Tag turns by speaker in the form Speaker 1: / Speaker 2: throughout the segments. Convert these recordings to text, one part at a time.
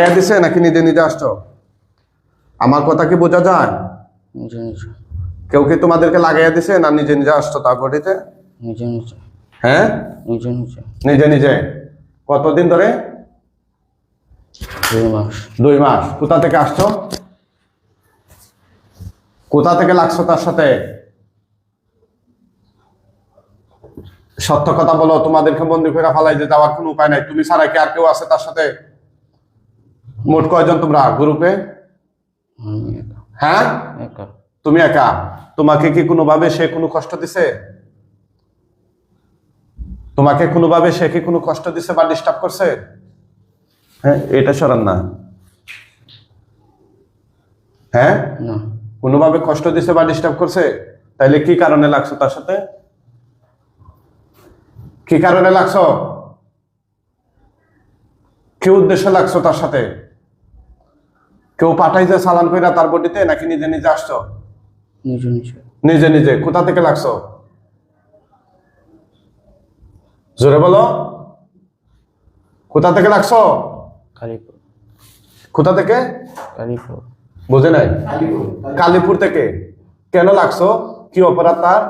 Speaker 1: লাগাইয়া দিছে নাকি নিজে নিজে আসছো? আমার কথা কি বোঝা যায়? কেউ কি তোমাদেরকে লাগাইয়া দিছে না নিজে নিজে আসছো
Speaker 2: নিজে নিজে।
Speaker 1: হ্যাঁ?
Speaker 2: নিজে নিজে।
Speaker 1: নিজে নিজে। কতদিন ধরে?
Speaker 2: দুই মাস।
Speaker 1: দুই মাস। কোথা থেকে আসছো? কোথা থেকে লাগছো তার সাথে? সত্য কথা বলো তোমাদেরকে বন্দি করে ফালাই যে যাওয়ার কোনো উপায় নাই। তুমি ছাড়া কি আর কেউ আছে তার সাথে? মোট কয়জন তোমরা? গ্রুপে? হ্যাঁ? তুমি একা? তোমাকে কি কোনোভাবে সে কোনো কষ্ট দিছে? তোমাকে কোনোভাবে সে কি কোনো কষ্ট দিছে বা ডিস্টার্ব করছে? হ্যাঁ এটা সরান না। হ্যাঁ? কোনোভাবে কষ্ট দিছে বা ডিস্টার্ব করছে? তাইলে কি কারণে লাগছো তার সাথে? কি কারণে লাগছো? কি উদ্দেশ্যে লাগছো তার সাথে? কেউ পাঠাইছে চালান কইরা তার বডিতে নাকি নিজে নিজে আসছো?
Speaker 2: নিজে নিজে।
Speaker 1: নিজে নিজে কোথা থেকে লাগছো? জোরে বলো। কোথা থেকে লাগছো?
Speaker 2: কালীপুর।
Speaker 1: কোথা থেকে?
Speaker 2: কালীপুর।
Speaker 1: বুঝে নাই? কালীপুর থেকে। কেন লাগছো? কি অপরাধ তার?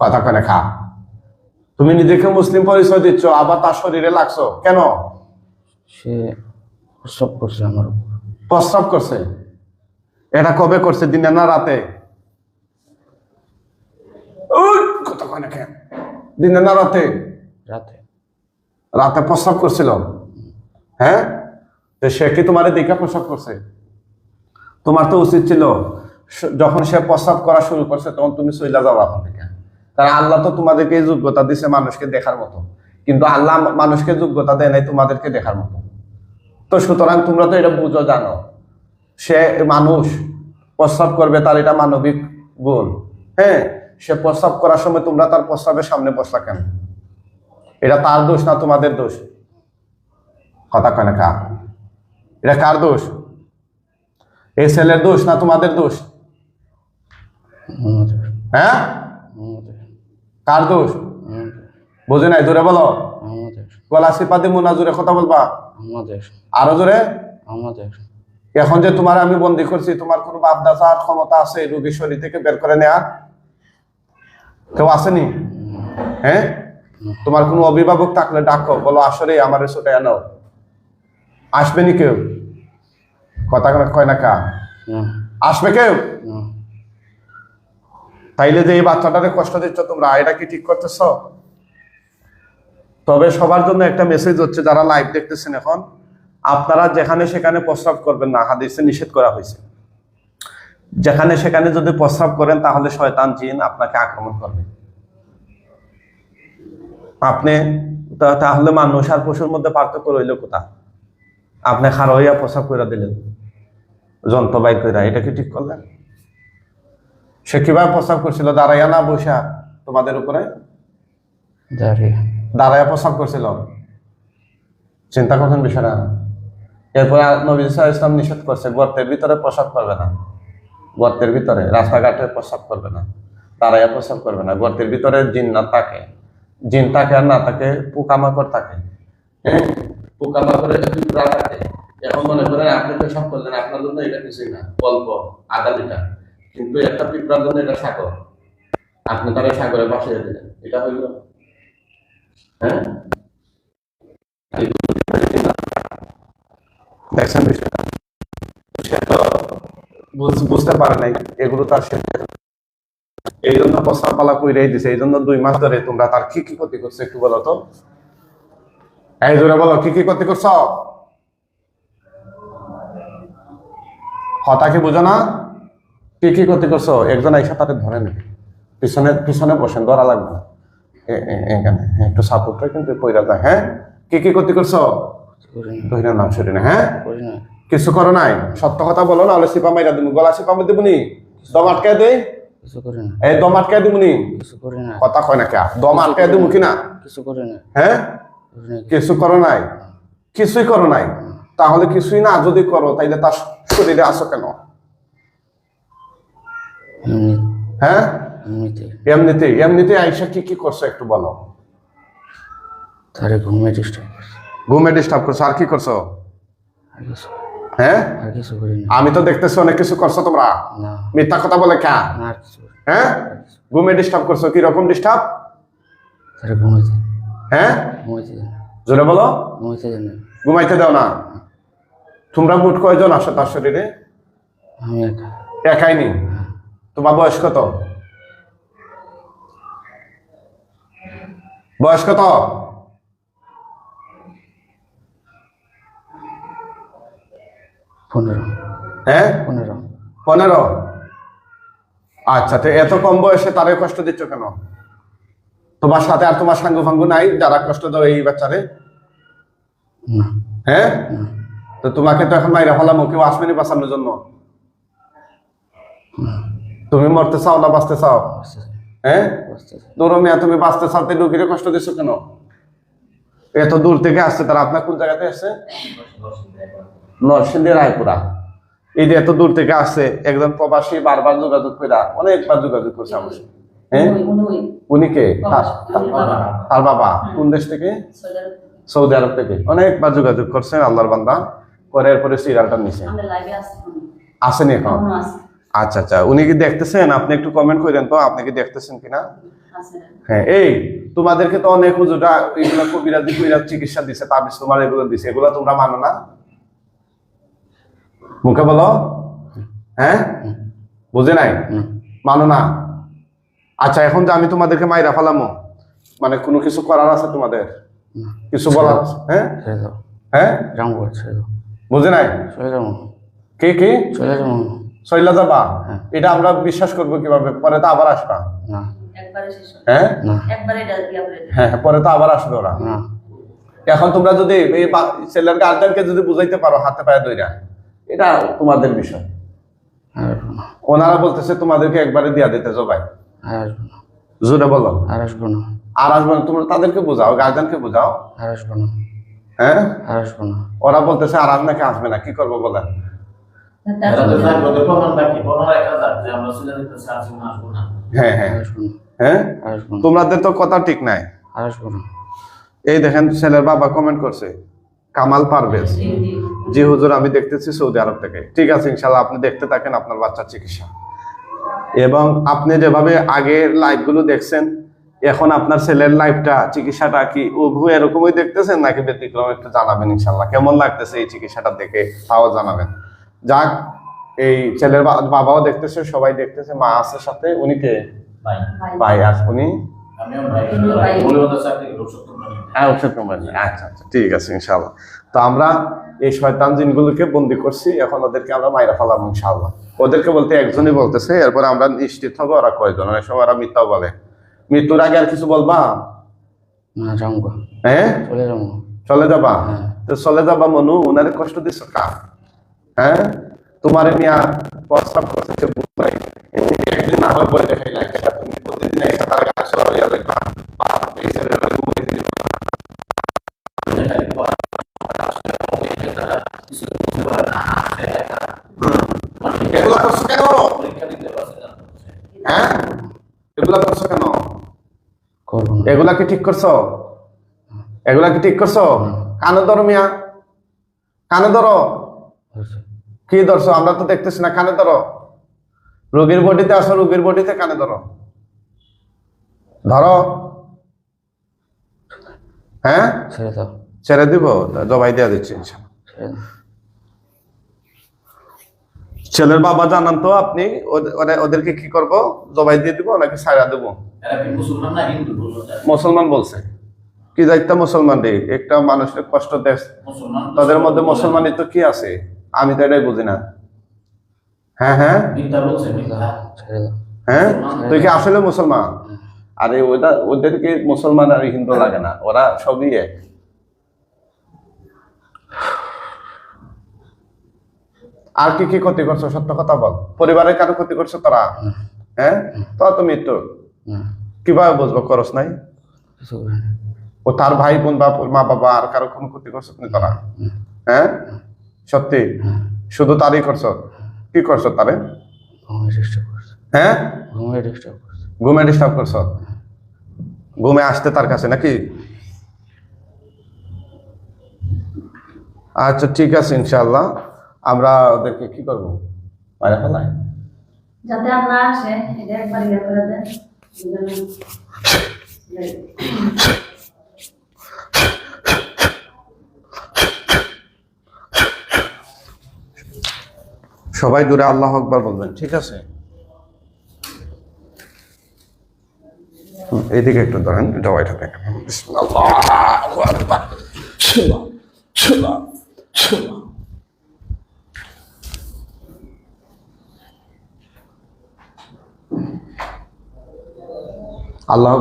Speaker 1: কথা কনে খা। তুমি নিজেকে মুসলিম পরিচয় দিচ্ছ আবার তার শরীরে লাগছো। কেন?
Speaker 2: সে সব করছে আমার উপর।
Speaker 1: প্রস্রাব করছে? এটা কবে করছে দিনে না রাতে? দিনে না রাতে?
Speaker 2: রাতে।
Speaker 1: রাতে প্রস্রাব করছিল? হ্যাঁ? সে কি তোমার দেখে প্রস্রাব করছে? তোমার তো উচিত ছিল যখন সে প্রস্রাব করা শুরু করছে তখন তুমি চইলা যাও এখন থেকে কারণ আল্লাহ তো তোমাদেরকে যোগ্যতা দিছে মানুষকে দেখার মতো। কিন্তু আল্লাহ মানুষকে যোগ্যতা দেয় নাই তোমাদেরকে দেখার মতো। তো সুতরাং তোমরা তো এটা বুঝো জানো। সে মানুষ প্রস্রাব করবে তার এটা মানবিক গুণ। হ্যাঁ সে প্রস্রাব করার সময় তোমরা তার প্রস্রাবের সামনে বসলা কেন? এটা তার দোষ না তোমাদের দোষ? কথা কয় না কা এটা কার দোষ? এই ছেলের দোষ না তোমাদের দোষ? হ্যাঁ? কার দোষ? বুঝে নাই জোরে বলো। গলা সিপাতে মুনা জোরে কথা বলবা।
Speaker 2: আমাদের
Speaker 1: আরও জোরে?
Speaker 2: আমাদের
Speaker 1: এখন যে তোমার আমি বন্দি করছি তোমার কোনো বাপ দাসার ক্ষমতা আছে রোগী শরীর থেকে বের করে নেওয়া কেউ আসেনি? হ্যাঁ? তোমার কোনো অভিভাবক থাকলে ডাকো বলো আসলে আমার ছোটে আনো আসবেনি কেউ? কথা কয় না কা? আসবে কেউ? তাইলে যে এই বাচ্চাটারে কষ্ট দিচ্ছ তোমরা এটা কি ঠিক করতেছ? তবে সবার জন্য একটা মেসেজ হচ্ছে, যারা লাইভ দেখতেছেন এখন, আপনারা যেখানে সেখানে প্রস্রাব করবেন না, হাদিসে নিষেধ করা হয়েছে। যেখানে সেখানে যদি প্রস্রাব করেন, তাহলে শয়তান জিন আপনাকে আক্রমণ করবে। আপনি তাহলে মানুষ আর পশুর মধ্যে পার্থক্য রইল কোথা আপনি খার হইয়া প্রস্রাব করে দিলেন যন্ত্র করে এটা কি ঠিক করলেন? সে কীভাবে প্রস্রাব করছিল? দাঁড়াইয়া না বসা তোমাদের উপরে?
Speaker 2: দাঁড়িয়ে।
Speaker 1: দাঁড়াইয়া প্রস্রাব করছিল। চিন্তা করছেন বিষয়টা। এরপরে নবী ইসলাম নিষেধ করছে, গর্তের ভিতরে প্রসাব করবে না। গর্তের ভিতরে, রাস্তাঘাটে প্রস্রাব করবে না। দাঁড়াইয়া প্রস্রাব করবে না। গর্তের ভিতরে জিন না থাকে। জিন থাকে আর না থাকে, পোকামাকড় থাকে? পোকামাকড়ের পিঁপড়া থাকে, এখন মনে করেন আপনি পেশাব করলেন, আপনার জন্য এটা কিছুই না। অল্প আধা কিন্তু একটা পিঁপড়ার জন্য এটা সাগর। আপনি তারা সাগরে বাসিয়ে দিলেন এটা হইল হ্যাঁ? সে তো বুঝতে পারে নাই, এগুলো তার এই জন্য প্রস্তাব পালা কইরাই দিছে, এই জন্য দুই মাস ধরে তোমরা তার কি কি ক্ষতি করছ একটু বলো তো। এই জোরে বলো, কি কি ক্ষতি করছ? কথা কি বুঝো না? কি কি ক্ষতি করছ? একজন তাদের ধরে পিছনে পিছনে বসেন, ধরা লাগবে না। এখানে হ্যাঁ, একটু সাপোর্টটা কিন্তু পয়রা যায় হ্যাঁ? কি কি ক্ষতি করছ?
Speaker 2: করি
Speaker 1: ধৈর্য নাম শুনে না। হ্যাঁ কিছু করো নাই? সত্য কথা বলো না হলে সিপা মাইরা দিব গলা সিপা মধ্যে দিবনি দম আটকায় দেই
Speaker 2: কিছু করি না।
Speaker 1: এই দম আটকায়
Speaker 2: কিছু করি না।
Speaker 1: কথা কয় না কে? দম আটকায় দিব কিনা?
Speaker 2: কিছু করি না।
Speaker 1: হ্যাঁ? কিছু করো নাই? কিছুই করো নাই? তাহলে কিছুই না যদি করো তাইলে তার শরীরে আসো কেন? হ্যাঁ?
Speaker 2: এমনিতে
Speaker 1: এমনিতে আইসা কি কি করছ একটু বলো।
Speaker 2: তারে ঘুমিয়ে ডিস্টার্ব করছে।
Speaker 1: ঘুমে ডিস্টার্ব করছ আর কি করছ? হ্যাঁ? আমি তো দেখতেছি অনেক কিছু করছ তোমরা। মিথ্যা কথা বলে কে। হ্যাঁ? ঘুমে ডিস্টার্ব করছ কি রকম ডিস্টার্ব হ্যাঁ? জোরে বলো।
Speaker 2: ঘুমাইতে
Speaker 1: দাও না। তোমরা মোট কয়জন আসো তার শরীরে? একাই নি? তোমার বয়স কত? বয়স কত?
Speaker 2: পনেরো।
Speaker 1: হ্যাঁ?
Speaker 2: পনেরো।
Speaker 1: পনেরো? আচ্ছা তো এত কম বয়সে তারে কষ্ট দিচ্ছ কেন? তোমার সাথে আর তোমার সাঙ্গ ফাঙ্গ নাই যারা কষ্ট দাও এই বাচ্চারে? হ্যাঁ? তো তোমাকে তো এখন মাইরা ফেলাম কেউ আসবেনি বাঁচানোর জন্য? তুমি মরতে চাও না বাঁচতে চাও? হ্যাঁ? ধরো মিয়া তুমি বাঁচতে কষ্ট দিচ্ছ কেন? এত দূর থেকে আসছে তারা আপনার কোন জায়গাতে আসছে নরসিংদী রায়পুরা। এই যে এত দূর থেকে আসছে একজন প্রবাসী বারবার যোগাযোগ করে অনেকবার যোগাযোগ করছে আমার। হ্যাঁ? উনি কে? তার বাবা। কোন দেশ থেকে? সৌদি আরব থেকে। অনেকবার যোগাযোগ করছেন আল্লাহর বান্দা। করে এরপরে সিরিয়ালটা নিছে। আসেনি এখন? আচ্ছা আচ্ছা। উনি কি দেখতেছেন? আপনি একটু কমেন্ট করেন তো আপনি কি দেখতেছেন কিনা? হ্যাঁ এই তোমাদেরকে তো অনেক হুজুরা এগুলো কবিরাজি কবিরাজ চিকিৎসা দিছে তাবিজ তোমার এগুলো দিছে। এগুলো তোমরা মানো না? মুখে বলো। হ্যাঁ? বুঝে নাই?
Speaker 2: হুম।
Speaker 1: মানো না? আচ্ছা এখন যে আমি তোমাদেরকে মাইরা ফেলামো মানে কোনো কিছু করার আছে তোমাদের? কিছু বলার হ্যাঁ? হ্যাঁ? বুঝে নাই? কে কি?
Speaker 2: চলে যাব
Speaker 1: শৈলা যাবা?
Speaker 2: হ্যাঁ।
Speaker 1: এটা আমরা বিশ্বাস করব কীভাবে? পরে তো আবার আসবা। হ্যাঁ?
Speaker 3: দিই।
Speaker 1: হ্যাঁ পরে তো আবার আসবে ওরা। এখন তোমরা যদি এই ছেলের গার্জেনকে যদি বুঝাইতে পারো হাতে পায়ে দইরা এটা তোমাদের বিষয়। ওনারা বলতেছে তোমাদেরকে একবারে দিয়া দিতে জবাই জোরে বলো।
Speaker 2: আর আসব না।
Speaker 1: আর আসবে না তোমরা তাদেরকে বোঝাও গার্জেনকে বোঝাও।
Speaker 2: আর আসব না।
Speaker 1: হ্যাঁ?
Speaker 2: আর আসব না।
Speaker 1: ওরা বলতেছে আর আজ নাকি আসবে না কি করব বলেন? তোমাদের তো কথা ঠিক নাই। এই দেখেন ছেলের বাবা কমেন্ট করছে কামাল পারভেজ।
Speaker 3: জি, জি।
Speaker 1: জি হুজুর আমি দেখতেছি সৌদি আরব থেকে। ঠিক আছে ইনশাল্লাহ আপনি দেখতে থাকেন আপনার বাচ্চার চিকিৎসা। এবং আপনি যেভাবে আগের লাইভগুলো দেখছেন এখন আপনার ছেলের লাইফটা চিকিৎসাটা কি উভু এরকমই দেখতেছেন? নাকি ব্যতিক্রম একটু জানাবেন ইনশাল্লাহ। কেমন লাগতেছে এই চিকিৎসাটা দেখে তাও জানাবেন। যাক এই ছেলের বাবাও দেখতেছে সবাই দেখতেছে মা আছে সাথে। উনি কে?
Speaker 3: ভাই।
Speaker 1: ভাই আছে উনি? হ্যাঁ আচ্ছা আচ্ছা ঠিক আছে ইনশাল্লাহ তো আমরা এই শয়তান জিনগুলোকে বন্দি করছি এখন ওদেরকে আমরা মাইরা ফেলাম ইনশাল্লাহ ওদেরকে বলতে একজনই বলতেছে এরপরে আমরা নিশ্চিত হব ওরা কয়জন। অনেক সময় ওরা মিথ্যাও বলে। মৃত্যুর আগে আর কিছু বলবা?
Speaker 2: না যাব
Speaker 1: হ্যাঁ?
Speaker 2: চলে যাব।
Speaker 1: চলে যাবা?
Speaker 2: হ্যাঁ।
Speaker 1: তো চলে যাবা মনু। উনারে কষ্ট দিচ্ছ কা হ্যাঁ? তোমার মিয়া যে একদিন বলে দেখাই তুমি প্রতিদিন একটা তার কাছে। এগুলো হ্যাঁ? এগুলা কেন? এগুলা কি ঠিক করছ? এগুলা কি ঠিক করছ? কানে ধরো মিয়া। কানে ধরো। কি ধরছো? আমরা তো দেখতেছি না কানে ধরো। রোগীর বডিতে আসো রোগীর বডিতে কানে ধরো। ধরো। হ্যাঁ?
Speaker 2: ছেড়ে দাও।
Speaker 1: ছেড়ে দিব জবাই দেওয়া দিচ্ছি ছেলের বাবা জানান তো আপনি ওদেরকে কি করব? জবাই দিয়ে দিব নাকি সাইরা দেব? মুসলমান বলছে। কি দায়িত্ব মুসলমান রে একটা মানুষের কষ্ট দেশ তাদের মধ্যে মুসলমানই তো কি আছে? আমি তো এটাই বুঝি না। হ্যাঁ হ্যাঁ? হ্যাঁ তুই কি আসলে মুসলমান? আরে ওটা ওদেরকে মুসলমান আর হিন্দু লাগে না। ওরা সবই এক। আর কি কি ক্ষতি করছ? সত্য কথা বল। পরিবারের কারও ক্ষতি করছ তারা? হ্যাঁ? তো তো মৃত্যু।
Speaker 2: না
Speaker 1: কীভাবে বুঝব? করস নাই? ও তার ভাই বোন বা মা বাবা আর কারও কোনো ক্ষতি করছ তুমি তারা? হ্যাঁ? সত্যি? শুধু তারই করছ? কি করছ তারে? হ্যাঁ? ঘুমে ডিস্টার্ব করছ। ঘুমে আসতে তার কাছে নাকি? আচ্ছা ঠিক আছে ইনশাল্লাহ আমরা ওদেরকে কি করব? মারা ফেলাই
Speaker 3: যাতে না আসে এটা একবার ইয়ে করে দেন।
Speaker 1: সবাই দূরে আল্লাহ আকবার বলবেন ঠিক আছে এইদিকে একটু ধরেন এটা ওইটা দেখেন আল্লাহু আকবার। ছিলা, ছিলা, ছিলা। আল্লাহ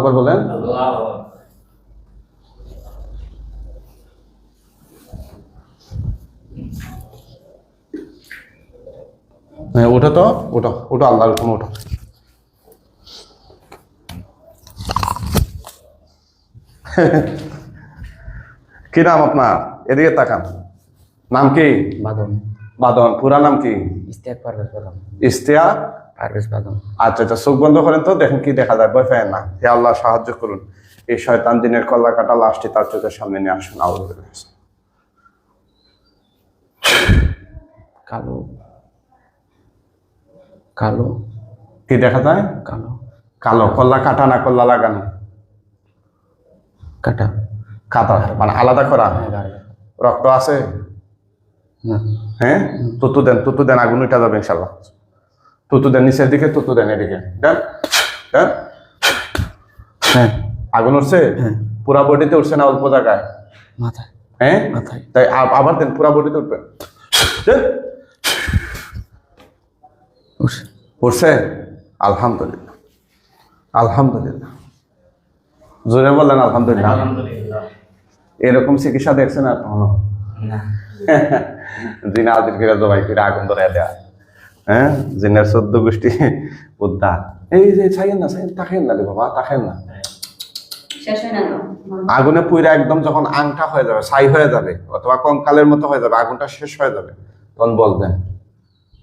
Speaker 1: হ্যাঁ ওটা তো ওটা ওটা আল্লাহর কোনো ওটা। কি নাম আপনার? এদিকে তাকান। নাম কি?
Speaker 2: বাদন।
Speaker 1: বাদন। পুরা নাম কি?
Speaker 2: ইস্তেক পারভেজ বাদন।
Speaker 1: ইস্তিয়া
Speaker 2: পারভেজ বাদন।
Speaker 1: আচ্ছা আচ্ছা চোখ বন্ধ করেন তো দেখেন কি দেখা যায়। ভয় পায় না। হে আল্লাহ সাহায্য করুন। এই শয়তান দিনের কল্লা কাটা লাশটি তার চোখের সামনে নিয়ে আসুন। আউযু
Speaker 2: কালো কালো।
Speaker 1: কি দেখা যায়?
Speaker 2: কালো।
Speaker 1: কালো। কল্লা কাটা না কল্লা লাগানো?
Speaker 2: কাটা।
Speaker 1: কাটা। মানে আলাদা করা?
Speaker 2: হ্যাঁ,
Speaker 1: রক্ত আছে? হ্যাঁ? তুতু দেন তুতু দেন আগুন উঠা যাবে ইনশাল্লাহ তুতু দেন নিচের দিকে তুতু দেন এদিকে। দেন দেন।
Speaker 2: হ্যাঁ।
Speaker 1: আগুন উঠছে?
Speaker 2: হ্যাঁ।
Speaker 1: পুরা বডিতে উঠছে না অল্প জায়গায়?
Speaker 2: মাথায়।
Speaker 1: হ্যাঁ?
Speaker 2: মাথায়।
Speaker 1: তাই আবার দেন পুরা বডিতে উঠবে।
Speaker 2: উঠছে?
Speaker 1: আলহামদুলিল্লাহ। আলহামদুলিল্লাহ। জোরে বললেন আলহামদুলিল্লাহ। এরকম চিকিৎসা দেখছেন আর কখনো
Speaker 2: না।
Speaker 1: জিনা আদির করে জবাই করে আগুন ধরে দেয়া। হ্যাঁ? জিনের চোদ্দ গোষ্ঠী উদ্দা এই যে ছাইয়েন না ছাইয়েন তাকেন না রে বাবা তাকেন না।
Speaker 3: হয়
Speaker 1: আগুনে পুইরা একদম যখন আংটা হয়ে যাবে ছাই হয়ে যাবে অথবা কঙ্কালের মতো হয়ে যাবে আগুনটা শেষ হয়ে যাবে তখন বলবেন।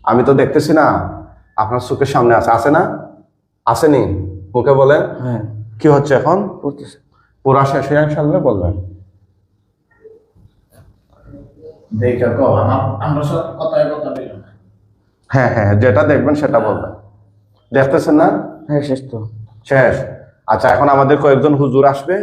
Speaker 1: আমি তো দেখতেছি না। আপনার চোখের সামনে আছে। আছে না? আসেনি? মুখে বলেন
Speaker 2: হ্যাঁ।
Speaker 1: কি হচ্ছে এখন? পুরা শেষ হয়ে সামনে বলবেন
Speaker 4: দেখে কো আমার আমরা সব কথায় কথা বলি না।
Speaker 1: হ্যাঁ হ্যাঁ যেটা দেখবেন সেটা বলবেন। দেখতেছেন না?
Speaker 2: হ্যাঁ শেষ তো।
Speaker 1: শেষ। আচ্ছা এখন আমাদের কয়েকজন হুজুর আসবে।